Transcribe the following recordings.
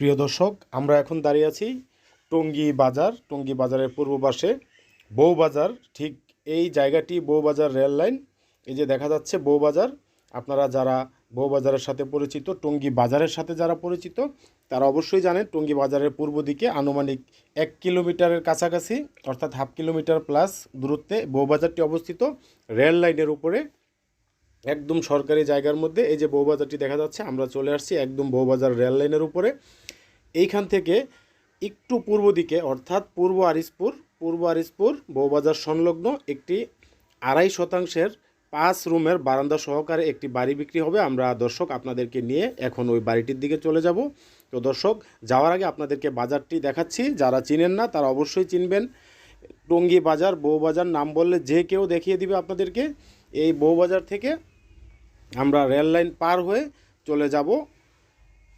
প্রিয় দর্শক, আমরা এখন দাঁড়িয়ে আছি টঙ্গী বাজার। টঙ্গী বাজারের পূর্ব পাশে বউবাজার ঠিক এই জায়গাটি বউবাজার রেল লাইন। এই যে দেখা যাচ্ছে বউবাজার আপনারা যারা বউবাজারের সাথে পরিচিত, টঙ্গী বাজারের সাথে যারা পরিচিত, তারা অবশ্যই জানেন টঙ্গী বাজারের পূর্ব দিকে আনুমানিক এক কিলোমিটারের কাছাকাছি, অর্থাৎ হাফ কিলোমিটার প্লাস দূরত্বে বউবাজারটি অবস্থিত। রেল লাইনের উপরে একদম সরকারি জায়গার মধ্যে এই যে বউবাজারটি দেখা যাচ্ছে, আমরা চলে আসছি একদম বউবাজার রেল লাইনের উপরে। এইখান থেকে একটু পূর্ব দিকে, অর্থাৎ পূর্ব আরিসপুর পূর্ব আরিসপুর বউবাজার সংলগ্ন একটি আড়াই শতাংশের পাঁচ রুমের বারান্দা সহকারে একটি বাড়ি বিক্রি হবে। আমরা দর্শক আপনাদেরকে নিয়ে এখন ওই বাড়িটির দিকে চলে যাব। তো দর্শক, যাওয়ার আগে আপনাদেরকে বাজারটি দেখাচ্ছি। যারা চিনেন না, তারা অবশ্যই চিনবেন। টঙ্গী বাজার বউবাজার নাম বললে যে কেউ দেখিয়ে দিবে আপনাদেরকে। এই বউবাজার থেকে আমরা রেল লাইন পার হয়ে চলে যাব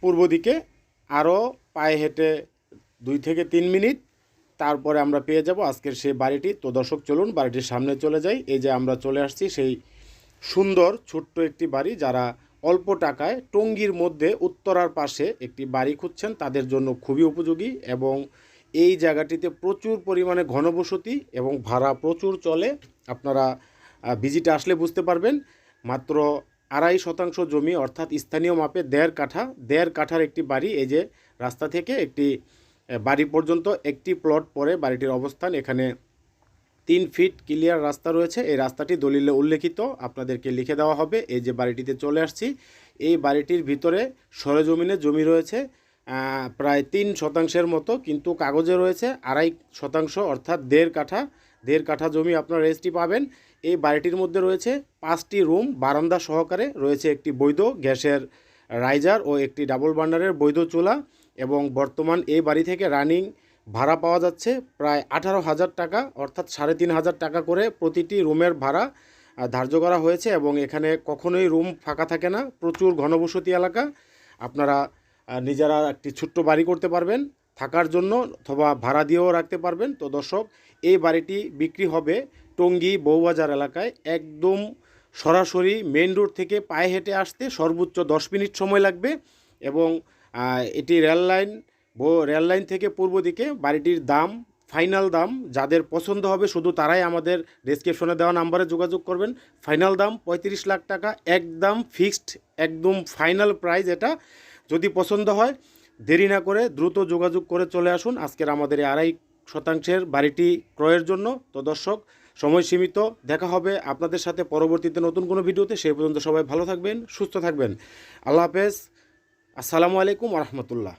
পূর্ব দিকে, আরও পায়ে হেঁটে দুই থেকে তিন মিনিট। তারপরে আমরা পেয়ে যাব আজকের সেই বাড়িটি। তো দর্শক, চলুন বাড়িটির সামনে চলে যাই। এই যে আমরা চলে আসছি সেই সুন্দর ছোট্ট একটি বাড়ি যারা অল্প টাকায় টঙ্গির মধ্যে উত্তরার পাশে একটি বাড়ি খুঁজছেন, তাদের জন্য খুবই উপযোগী এবং এই জায়গাটিতে প্রচুর পরিমাণে ঘনবসতি এবং ভাড়া প্রচুর চলে। আপনারা ভিজিটে আসলে বুঝতে পারবেন। মাত্র আড়াই শতাংশ জমি, অর্থাৎ স্থানীয় মাপে দেড় কাঠা, দেড় কাঠার একটি বাড়ি, এই যে রাস্তা থেকে একটি বাড়ি পর্যন্ত একটি প্লট পরে বাড়িটির অবস্থান। এখানে তিন ফিট ক্লিয়ার রাস্তা রয়েছে। এই রাস্তাটি দলিলে উল্লেখিত, আপনাদেরকে লিখে দেওয়া হবে। এই যে বাড়িটিতে চলে আসছি, এই বাড়িটির ভিতরে সরেজমিনে জমি রয়েছে প্রায় তিন শতাংশের মতো, কিন্তু কাগজে রয়েছে আড়াই শতাংশ, অর্থাৎ দেড় কাঠা দেড় কাঠা জমি আপনার রেজিস্ট্রি পাবেন। এই বাড়িটির মধ্যে রয়েছে পাঁচটি রুম, বারান্দা সহকারে রয়েছে একটি বৈধ গ্যাসের রাইজার ও একটি ডাবল বার্নারের বৈধ চুলা এবং বর্তমান এই বাড়ি থেকে রানিং ভাড়া পাওয়া যাচ্ছে প্রায় আঠারো হাজার টাকা অর্থাৎ সাড়ে তিন হাজার টাকা করে প্রতিটি রুমের ভাড়া ধার্য করা হয়েছে এবং এখানে কখনোই রুম ফাঁকা থাকে না। প্রচুর ঘনবসতি এলাকা। আপনারা নিজেরা একটি ছোট্ট বাড়ি করতে পারবেন। থাকার জন্য অথবা ভাড়া দিয়েও রাখতে পারবেন। তো দর্শক, এই বাড়িটি বিক্রি হবে টঙ্গী বৌবাজার এলাকায় একদম সরাসরি মেন রোড থেকে পায়ে হেঁটে আসতে সর্বোচ্চ দশ মিনিট সময় লাগবে এবং এটি রেল লাইন রেল লাইন থেকে পূর্ব দিকে বাড়িটির দাম, ফাইনাল দাম যাদের পছন্দ হবে শুধু তারাই আমাদের ডেসক্রিপশনে দেওয়া নাম্বারে যোগাযোগ করবেন। ফাইনাল দাম পঁয়ত্রিশ লাখ টাকা, একদম ফিক্সড একদম ফাইনাল প্রাইস এটা। যদি পছন্দ হয় দেরি না করে দ্রুত যোগাযোগ করে চলে আসুন। আজকের আমাদের এই আড়াই শতাংশের বাড়িটি ক্রয়ের জন্য। তো দর্শক, সময় সীমিত, দেখা হবে আপনাদের সাথে পরবর্তীতে নতুন কোনো ভিডিওতে। সেই পর্যন্ত সবাই ভালো থাকবেন, সুস্থ থাকবেন। আল্লাহ হাফেজ। আসসালামু আলাইকুম রহমতুল্লাহ।